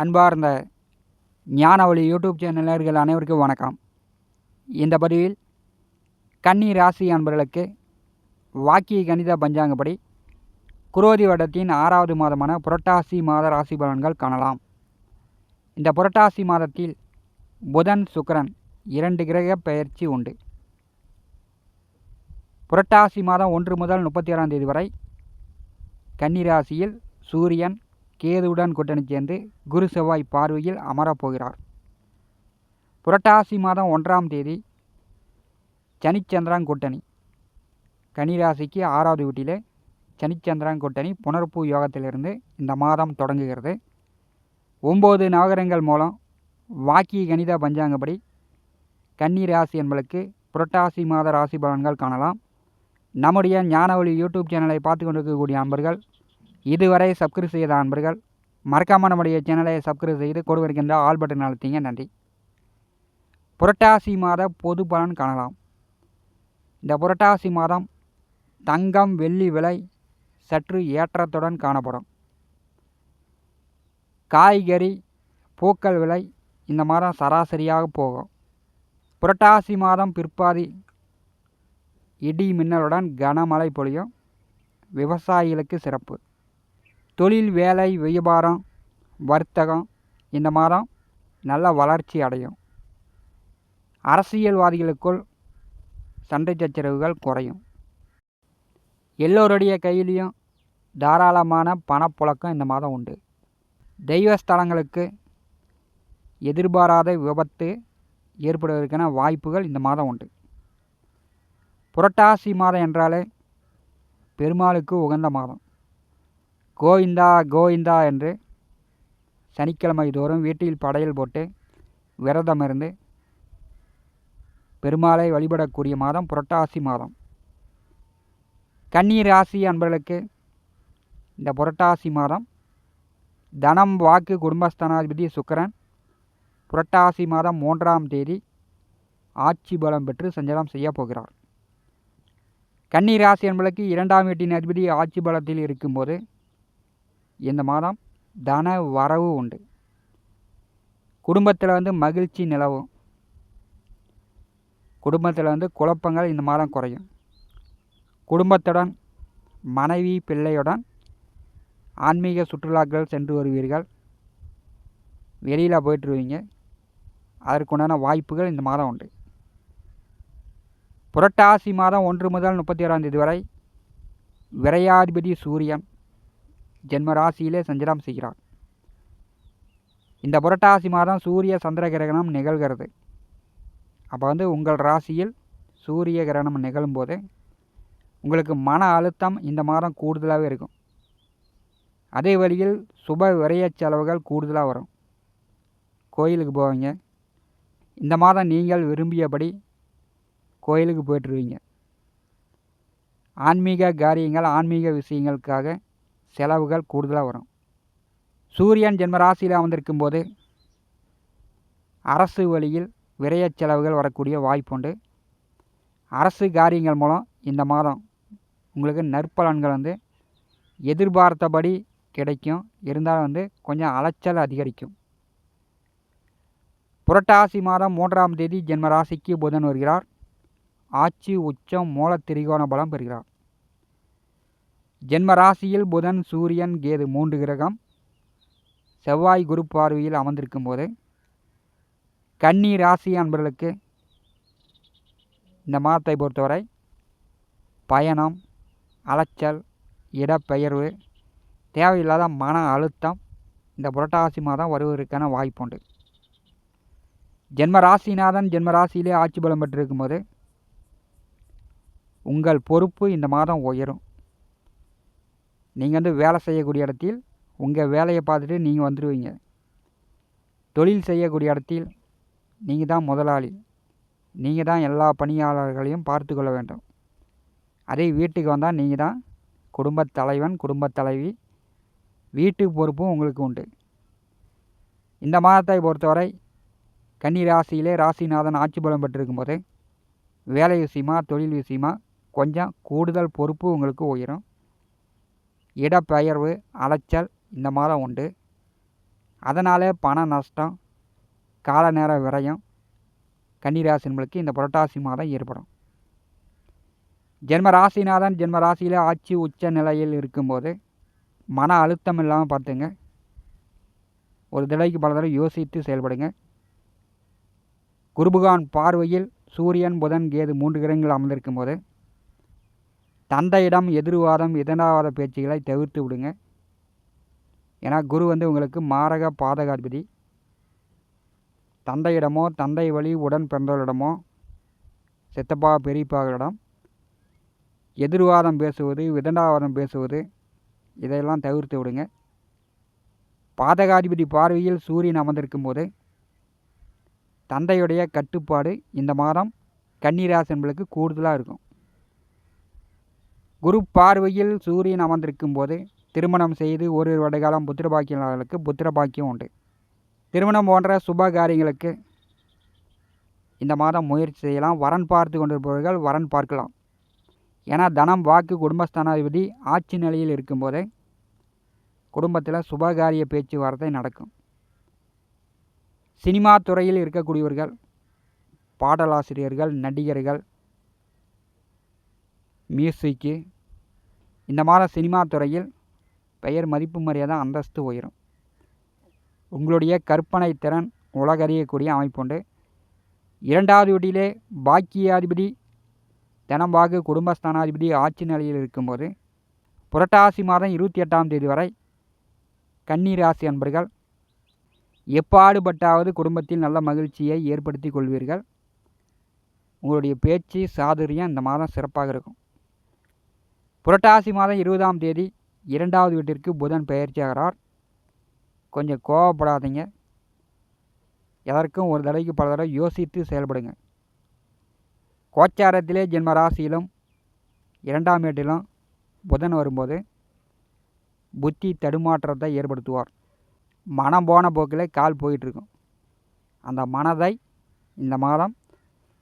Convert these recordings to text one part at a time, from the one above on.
அன்பார்ந்த ஞானவழி யூடியூப் சேனலர்கள் அனைவருக்கும் வணக்கம். இந்த பதிவில் கன்னி ராசி அன்பர்களுக்கு வாக்கிய கணித பஞ்சாங்கப்படி குரோதி வட்டத்தின் ஆறாவது மாதமான புரட்டாசி மாத ராசி பலன்கள் காணலாம். இந்த புரட்டாசி மாதத்தில் புதன் சுக்கரன் இரண்டு கிரக பெயர்ச்சி உண்டு. புரட்டாசி மாதம் ஒன்று முதல் முப்பத்தி ஏழாம் தேதி வரை கன்னி ராசியில் சூரியன் கேதுவுடன் கூட்டணி சேர்ந்து குரு செவ்வாய் பார்வையில் அமரப்போகிறார் புரட்டாசி மாதம் ஒன்றாம் தேதி சனிச்சந்திரன் கூட்டணி. கன்னிராசிக்கு ஆறாவது வீட்டிலே சனிச்சந்திரன் கூட்டணி புனர்ப்பு யோகத்திலிருந்து இந்த மாதம் தொடங்குகிறது. ஒம்பது நவகரங்கள் மூலம் வாக்கிய கணித பஞ்சாங்கப்படி கன்னி ராசி புரட்டாசி மாத ராசி பலன்கள் காணலாம். நம்முடைய ஞானவழி யூடியூப் சேனலை பார்த்து கொண்டிருக்கக்கூடிய அன்பர்கள் இதுவரை சப்ஸ்கிரைப் செய்த அன்பர்கள் மறக்காமல் நம்முடைய சேனலை சப்ஸ்கிரைப் செய்து கொடு ஆல் பட்டன் அழுத்திங்க. நன்றி. புரட்டாசி மாத பொது பலன் காணலாம். இந்த புரட்டாசி மாதம் தங்கம் வெள்ளி விலை சற்று ஏற்றத்துடன் காணப்படும். காய்கறி பூக்கள் விலை இந்த மாதம் சராசரியாக போகும். புரட்டாசி மாதம் பிற்பாதி இடி மின்னலுடன் கனமழை பொழியும். விவசாயிகளுக்கு சிறப்பு. தொழில் வேலை வியாபாரம் வர்த்தகம் இந்த மாதம் நல்ல வளர்ச்சி அடையும். அரசியல்வாதிகளுக்குள் சண்டை சச்சரவுகள் குறையும். எல்லோருடைய கையிலையும் தாராளமான பணப்புழக்கம் இந்த மாதம் உண்டு. தெய்வஸ்தலங்களுக்கு எதிர்பாராத விபத்து ஏற்படுவதற்கான வாய்ப்புகள் இந்த மாதம் உண்டு. புரட்டாசி மாதம் என்றாலே பெருமாளுக்கு உகந்த மாதம். கோவிந்தா கோவிந்தா என்று சனிக்கிழமை தோறும் வீட்டில் படையல் போட்டு விரதம் இருந்து பெருமாளை வழிபடக்கூடிய மாதம் புரட்டாசி மாதம். கன்னி ராசி அன்பர்களுக்கு இந்த புரட்டாசி மாதம் தனம் வாக்கு குடும்பஸ்தானாதிபதி சுக்கரன். புரட்டாசி மாதம் மூன்றாம் தேதி ஆட்சி பலம் பெற்று சஞ்சலம் செய்ய போகிறார். கன்னி ராசி என்பதற்கு இரண்டாம் வீட்டின் அதிபதி ஆட்சி பலத்தில் இருக்கும்போது இந்த மாதம் தன வரவு உண்டு. குடும்பத்தில் வந்து மகிழ்ச்சி நிலவும். குடும்பத்தில் வந்து குழப்பங்கள் இந்த மாதம் குறையும். குடும்பத்துடன் மனைவி பிள்ளையுடன் ஆன்மீக சுற்றுலாக்கள் சென்று வருவீர்கள். வெளியில் போயிட்டுருவீங்க. அதற்குண்டான வாய்ப்புகள் இந்த மாதம் உண்டு. புரட்டாசி மாதம் ஒன்று முதல் முப்பத்தி ஓராம் தேதி வரை விரையாதிபதி சூரியன் ஜென்ம ராசியிலே சஞ்சலம் செய்கிறார். இந்த புரட்டாசி மாதம் சூரிய சந்திர கிரகணம் நிகழ்கிறது. அப்போ வந்து உங்கள் ராசியில் சூரிய கிரகணம் நிகழும்போது உங்களுக்கு மன அழுத்தம் இந்த மாதம் கூடுதலாகவே இருக்கும். அதே வழியில் சுப விரைய செலவுகள் கூடுதலாக வரும். கோயிலுக்கு போவீங்க. இந்த மாதம் நீங்கள் விரும்பியபடி கோயிலுக்கு போய்ட்டுருவீங்க ஆன்மீக காரியங்கள் ஆன்மீக விஷயங்களுக்காக செலவுகள் கூடுதலாக வரும். சூரியன் ஜென்மராசியில் அமர்ந்திருக்கும் போது அரசு வழியில் விரய செலவுகள் வரக்கூடிய வாய்ப்புண்டு அரசு காரியங்கள் மூலம் இந்த மாதம் உங்களுக்கு நற்பலன்கள் வந்து எதிர்பார்த்தபடி கிடைக்கும். இருந்தாலும் வந்து கொஞ்சம் அலைச்சல் அதிகரிக்கும். புரட்டாசி மாதம் மூன்றாம் தேதி ஜென்ம ராசிக்கு புதன் வருகிறார். ஆட்சி உச்சம் மூல திரிகோண பலம் பெறுகிறார். ஜென்ம ராசியில் புதன் சூரியன் கேது மூன்று கிரகம். செவ்வாய் குரு பார்வையில் அமர்ந்திருக்கும் போது கன்னி ராசி அன்பர்களுக்கு இந்த மாதத்தை பொறுத்தவரை பயணம் அலைச்சல் இடப்பெயர்வு தேவையில்லாத மன அழுத்தம் இந்த புரட்டாசி மாதம் வருவதற்கான வாய்ப்புண்டு ஜென்ம ராசிநாதன் ஜென்ம ராசியிலே ஆட்சி பலம் பெற்றிருக்கும் போது உங்கள் பொறுப்பு இந்த மாதம் உயரும். நீங்கள் வந்து வேலை செய்யக்கூடிய இடத்தில் உங்கள் வேலையை பார்த்துட்டு நீங்கள் வந்துடுவீங்க தொழில் செய்யக்கூடிய இடத்தில் நீங்கள் தான் முதலாளி. நீங்கள் தான் எல்லா பணியாளர்களையும் பார்த்து கொள்ள வேண்டும். அதே வீட்டுக்கு வந்தால் நீங்கள் தான் குடும்பத் தலைவன் குடும்பத் தலைவி. வீட்டு பொறுப்பும் உங்களுக்கு உண்டு. இந்த மாதத்தை பொறுத்தவரை கன்னி ராசியிலே ராசிநாதன் ஆட்சி பலம் பெற்றிருக்கும் போது வேலை விஷயமா தொழில் விஷயமா கொஞ்சம் கூடுதல் பொறுப்பு உங்களுக்கு உயரும். இடப்பெயர்வு அலைச்சல் இந்த மாதிரி உண்டு. அதனாலே பண நஷ்டம் கால நேர விரயம் கன்னிராசினர்களுக்கு இந்த புரட்டாசி மாதம் ஏற்படும். ஜென்ம ராசிநாதன் ஜென்ம ராசியில் ஆட்சி உச்ச நிலையில் இருக்கும்போது மன அழுத்தம் இல்லாமல் பார்த்துங்க. ஒரு தடவைக்கு பல தடவை யோசித்து செயல்படுங்க. குருபகான் பார்வையில் சூரியன் புதன் கேது மூன்று கிரகங்கள் அமர்ந்திருக்கும் போது தந்தையிடம் எதிர்வாதம் இதனாவாத பேச்சுகளை தவிர்த்து விடுங்க. ஏன்னா குரு வந்து உங்களுக்கு மாரக பாதகாதிபதி. தந்தையிடமோ தந்தை வழி உடன் பிறந்தவர்களிடமோ சித்தப்பா பெரியப்பாக்களிடம் எதிர்வாதம் பேசுவது விதண்டாவாதம் பேசுவது இதையெல்லாம் தவிர்த்து விடுங்க. பாதகாதிபதி பார்வையில் சூரியன் அமர்ந்திருக்கும் போது தந்தையுடைய கட்டுப்பாடு இந்த மாதம் கன்னிராசி என்பளுக்கு கூடுதலாக இருக்கும். குரு பார்வையில் சூரியன் அமர்ந்திருக்கும் போது திருமணம் செய்து ஒரு வருடகாலம் புத்திர பாக்கியங்களுக்கு புத்திர பாக்கியம் உண்டு. திருமணம் போன்ற சுப காரியங்களுக்கு இந்த மாதம் முயற்சி செய்யலாம். வரன் பார்த்து கொண்டிருப்பவர்கள் வரன் பார்க்கலாம். ஏன்னா தனம் வாக்கு குடும்பஸ்தானாதிபதி ஆட்சி நிலையில் இருக்கும்போதே குடும்பத்தில் சுபகாரிய பேச்சுவார்த்தை நடக்கும். சினிமா துறையில் இருக்கக்கூடியவர்கள் பாடலாசிரியர்கள் நடிகர்கள் மியூசிக்கு இந்த மாதிரி சினிமா துறையில் பெயர் மதிப்பு மரியாதை அந்தஸ்து உயரும். உங்களுடைய கற்பனை திறன் உலகறியக்கூடிய அமைப்புண்டு. இரண்டாவது வீட்டிலே பாக்கியாதிபதி தனம்பாகு குடும்பஸ்தானாதிபதி ஆட்சி நிலையில் இருக்கும்போது புரட்டாசி மாதம் இருபத்தி எட்டாம் தேதி வரை கன்னிராசி அன்பர்கள் எப்பாடுபட்டாவது குடும்பத்தில் நல்ல மகிழ்ச்சியை ஏற்படுத்தி கொள்வீர்கள். உங்களுடைய பேச்சு சாதுரியம் இந்த மாதம் சிறப்பாக இருக்கும். புரட்டாசி மாதம் இருபதாம் தேதி இரண்டாவது வீட்டிற்கு புதன் பயிற்சியாகிறார் கொஞ்சம் கோவப்படாதீங்க. எதற்கும் ஒரு தடவைக்கு பல தடவை யோசித்து செயல்படுங்க. கோச்சாரத்திலே ஜென்ம ராசியிலும் இரண்டாம் வீட்டிலும் புதன் வரும்போது புத்தி தடுமாற்றத்தை ஏற்படுத்துவார். மனம் போன போக்கில் கால் போயிட்டுருக்கும். அந்த மனதை இந்த மாதம்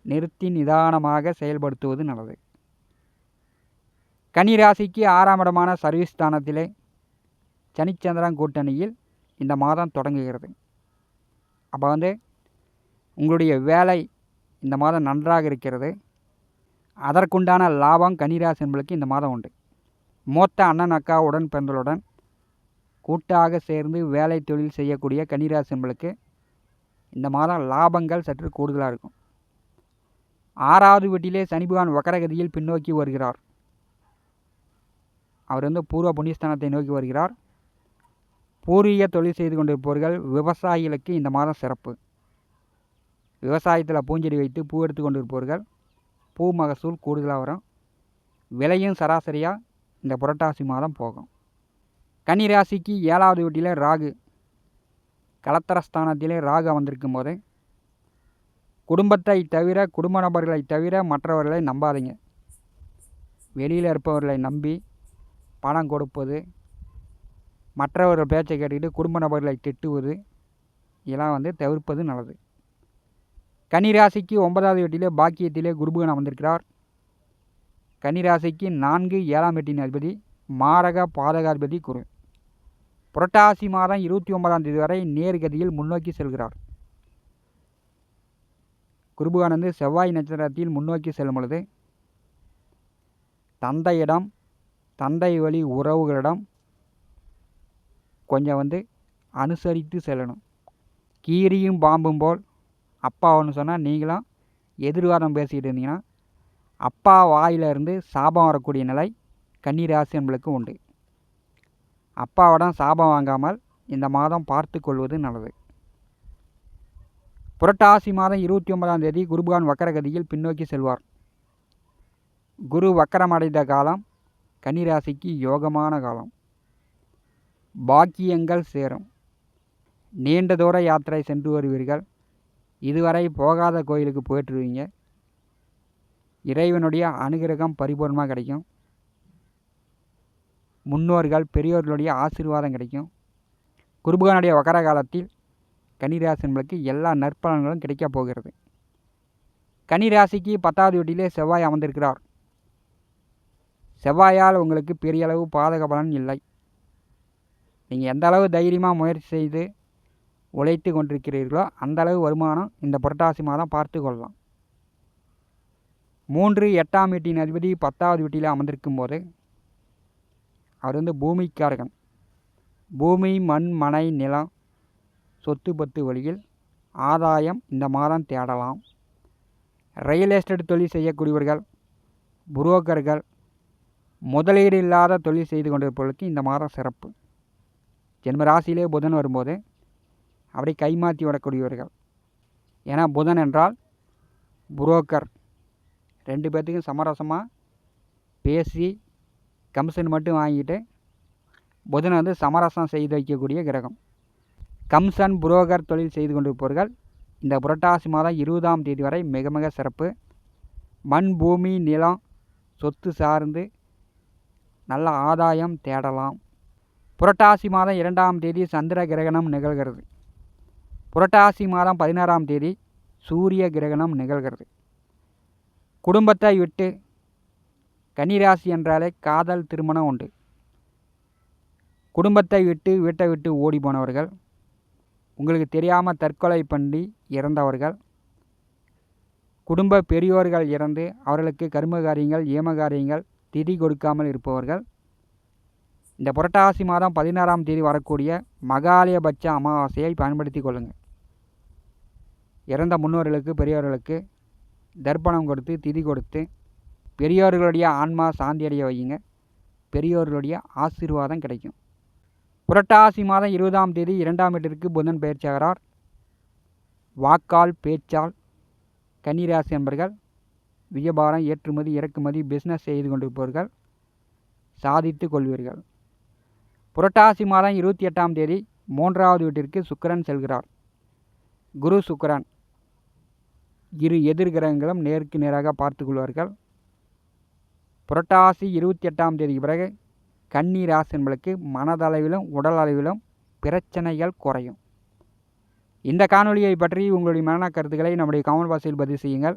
நிறுத்தி நிதானமாக செயல்படுத்துவது நல்லது. கன்னிராசிக்கு ஆறாம் இடமான சர்வீஸ் ஸ்தானத்திலே சனிச்சந்திரன் கூட்டணியில் இந்த மாதம் தொடங்குகிறது. அப்போ வந்து உங்களுடைய வேலை இந்த மாதம் நன்றாக இருக்கிறது. அதற்குண்டான லாபம் கன்னிராசி என்பளுக்கு இந்த மாதம் உண்டு. மூத்த அண்ணன் அக்கா உடன் பிறந்தலுடன் கூட்டாக சேர்ந்து வேலை தொழில் செய்யக்கூடிய கன்னிராசி என்பளுக்கு இந்த மாதம் லாபங்கள் சற்று கூடுதலாக இருக்கும். ஆறாவது வீட்டிலே சனி பகவான் வக்கரகதியில் பின்னோக்கி வருகிறார். அவர் வந்து பூர்வ புண்ணியஸ்தானத்தை நோக்கி வருகிறார். பூர்வீக தொழில் செய்து கொண்டிருப்பவர்கள் விவசாயிகளுக்கு இந்த மாதம் சிறப்பு. விவசாயத்தில் பூஞ்செடி வைத்து பூ எடுத்து கொண்டிருப்பவர்கள் பூ மகசூல் கூடுதலாக வரும். விலையும் சராசரியாக இந்த புரட்டாசி மாதம் போகும். கன்னிராசிக்கு ஏழாவது வீட்டில் ராகு. கலத்தரஸ்தானத்திலே ராகு அமர்ந்திருக்கும் போது குடும்பத்தை தவிர குடும்ப நபர்களை தவிர மற்றவர்களை நம்பாதீங்க. வெளியில் இருப்பவர்களை நம்பி பணம் கொடுப்பது மற்றவர்கள் பேச்சை கேட்டுக்கிட்டு குடும்ப நபர்களை திட்டுவது இதெல்லாம் வந்து தவிர்ப்பது நல்லது. கன்னிராசிக்கு ஒன்பதாவது வீட்டிலே பாக்கியத்திலே குருபகன் வந்திருக்கிறார் கன்னிராசிக்கு நான்கு ஏழாம் வீட்டின் அதிபதி மாரக பாதகாதிபதி குரு. புரட்டாசி மாதம் இருபத்தி ஒன்பதாம் தேதி வரை நேர்கதியில் முன்னோக்கி செல்கிறார். குருபுகானந்து செவ்வாய் நட்சத்திரத்தில் முன்னோக்கி செல்லும் பொழுது தந்தையிடம் தந்தை வழி உறவுகளிடம் கொஞ்சம் வந்து அனுசரித்து செல்லணும். கீரியும் பாம்பும் போல் அப்பா ஒன்று சொன்னால் நீங்களும் எதிர்வாதம் பேசிக்கிட்டு இருந்தீங்கன்னா அப்பா வாயிலிருந்து சாபம் வரக்கூடிய நிலை கன்னிராசி நம்மளுக்கு உண்டு. அப்பாவிடம் சாபம் வாங்காமல் இந்த மாதம் பார்த்து கொள்வது நல்லது. புரட்டாசி மாதம் இருபத்தி ஒன்பதாம் தேதி குருபகான் வக்கரகதியில் பின்னோக்கி செல்வார். குரு வக்கரமடைந்த காலம் கன்னிராசிக்கு யோகமான காலம். பாக்கியங்கள் சேரும். நீண்ட தூர யாத்திரை சென்று வருவீர்கள். இதுவரை போகாத கோயிலுக்கு போயிட்டுருவீங்க. இறைவனுடைய அனுகிரகம் பரிபூர்ணமாக கிடைக்கும். முன்னோர்கள் பெரியோர்களுடைய ஆசீர்வாதம் கிடைக்கும். குருபகனுடைய வக்கர காலத்தில் கன்னிராசின்களுக்கு எல்லா நற்பலன்களும் கிடைக்கப் போகிறது. கன்னிராசிக்கு பத்தாவது வீட்டிலே செவ்வாய் அமர்ந்திருக்கிறார். செவ்வாயால் உங்களுக்கு பெரிய அளவு பாதக பலன் இல்லை. நீங்கள் எந்த அளவு தைரியமாக முயற்சி செய்து உழைத்து கொண்டிருக்கிறீர்களோ அந்தளவு வருமானம் இந்த புரட்டாசி மாதம் பார்த்து கொள்ளலாம். மூன்று எட்டாம் வீட்டின் அதிபதி பத்தாவது வீட்டில் அமர்ந்திருக்கும் போது அவர் வந்து பூமிக்காரகன். பூமி மண் மனை நிலம் சொத்து பத்து வழியில் ஆதாயம் இந்த மாதம் தேடலாம். ரியல் எஸ்டேட் தொழில் செய்யக்கூடியவர்கள் புரோக்கர்கள் முதலீடு இல்லாத தொழில் செய்து கொண்டிருப்பவர்களுக்கு இந்த மாதம் சிறப்பு. ஜென்ம ராசியிலே புதன் வரும்போது அப்படியே கைமாற்றி விடக்கூடியவர்கள். ஏன்னா புதன் என்றால் புரோக்கர் ரெண்டு பேர்த்துக்கும் சமரசமாக பேசி கமிஷன் மட்டும் வாங்கிட்டு புதன் வந்து சமரசம் செய்து வைக்கக்கூடிய கிரகம். கம்சன் புரோக்கர் தொழில் செய்து கொண்டிருப்பவர்கள் இந்த புரட்டாசி மாதம் இருபதாம் தேதி வரை மிக மிக சிறப்பு. மண் பூமி நிலம் சொத்து சார்ந்து நல்ல ஆதாயம் தேடலாம். புரட்டாசி மாதம் இரண்டாம் தேதி சந்திர கிரகணம் நிகழ்கிறது. புரட்டாசி மாதம் பதினாறாம் தேதி சூரிய கிரகணம் நிகழ்கிறது. குடும்பத்தை விட்டு கன்னிராசி என்றாலே காதல் திருமணம் உண்டு. குடும்பத்தை விட்டு வீட்டை விட்டு ஓடி போனவர்கள் உங்களுக்கு தெரியாமல் தற்கொலை பண்ணி இறந்தவர்கள் குடும்ப பெரியோர்கள் இறந்து அவர்களுக்கு கர்ம காரியங்கள் ஏம காரியங்கள் திதி கொடுக்காமல் இருப்பவர்கள். இந்த புரட்டாசி மாதம் பதினாறாம் தேதி வரக்கூடிய மகாலயபட்ச அமாவாசையை பயன்படுத்தி கொள்ளுங்கள் இறந்த முன்னோர்களுக்கு பெரியோர்களுக்கு தர்ப்பணம் கொடுத்து திதி கொடுத்து பெரியோர்களுடைய ஆன்மா சாந்தி அடைய வையுங்க. பெரியோர்களுடைய ஆசீர்வாதம் கிடைக்கும். புரட்டாசி மாதம் இருபதாம் தேதி இரண்டாம் வீட்டிற்கு புதன் பயிற்சியாகிறார் வாக்கால் பேச்சால் கன்னிராசி என்பர்கள் வியாபாரம் ஏற்றுமதி இறக்குமதி பிஸ்னஸ் செய்து கொண்டிருப்பவர்கள் சாதித்து கொள்வீர்கள். புரட்டாசி மாதம் இருபத்தி எட்டாம் தேதி மூன்றாவது வீட்டிற்கு சுக்கரன் செல்கிறார். குரு சுக்கரன் இரு எதிர்கிரகங்களும் நேருக்கு நேராக பார்த்து கொள்வார்கள். புரட்டாசி இருபத்தி எட்டாம் தேதிக்கு பிறகு கன்னி ராசி என்பளுக்கு மனதளவிலும் உடல் அளவிலும் பிரச்சனைகள் குறையும். இந்த காணொலியை பற்றி உங்களுடைய மன கருத்துக்களை நம்முடைய கமெண்ட் பாக்ஸில் பதிவு செய்யுங்கள்.